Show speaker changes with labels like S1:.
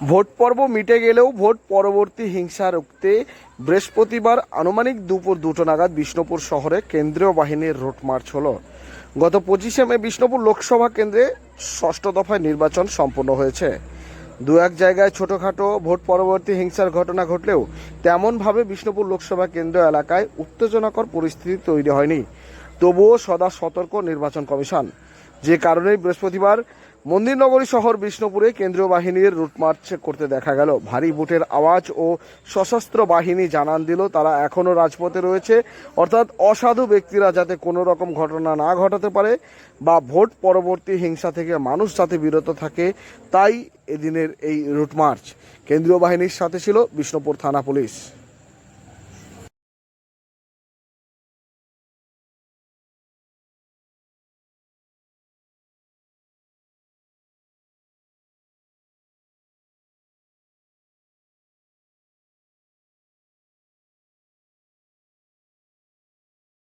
S1: Vote পর্ব মিটে গেলেও ভোট পরবর্তী হিংসা রুখতে বৃহস্পতিবার আনুমানিক দুপুর দুটো নাগাদ বিষ্ণুপুর শহরে কেন্দ্রীয় বাহিনীর রোড মার্চ হলো। গত পঁচিশে মে বিষ্ণুপুর লোকসভা কেন্দ্রে ষষ্ঠ দফায় নির্বাচন সম্পন্ন হয়েছে। দু এক জায়গায় ছোটোখাটো ভোট পরবর্তী হিংসার ঘটনা ঘটলেও তেমনভাবে বিষ্ণুপুর লোকসভা কেন্দ্র এলাকায় উত্তেজনাকর পরিস্থিতি তৈরি হয়নি। তবুও সদা সতর্ক নির্বাচন কমিশন। যে কারণেই বৃহস্পতিবার মন্দিরনগরী শহর বিষ্ণুপুরে কেন্দ্রীয় বাহিনীর রুট মার্চ করতে দেখা গেল। ভারী বুটের আওয়াজ ও সশস্ত্র বাহিনী জানান দিল, তারা এখনও রাজপথে রয়েছে। অর্থাৎ অসাধু ব্যক্তিরা যাতে কোনো রকম ঘটনা না ঘটাতে পারে বা ভোট পরবর্তী হিংসা থেকে মানুষ যাতে বিরত থাকে, তাই এদিনের এই রুটমার্চ কেন্দ্রীয় বাহিনীর সাথে ছিল বিষ্ণুপুর থানা পুলিশ।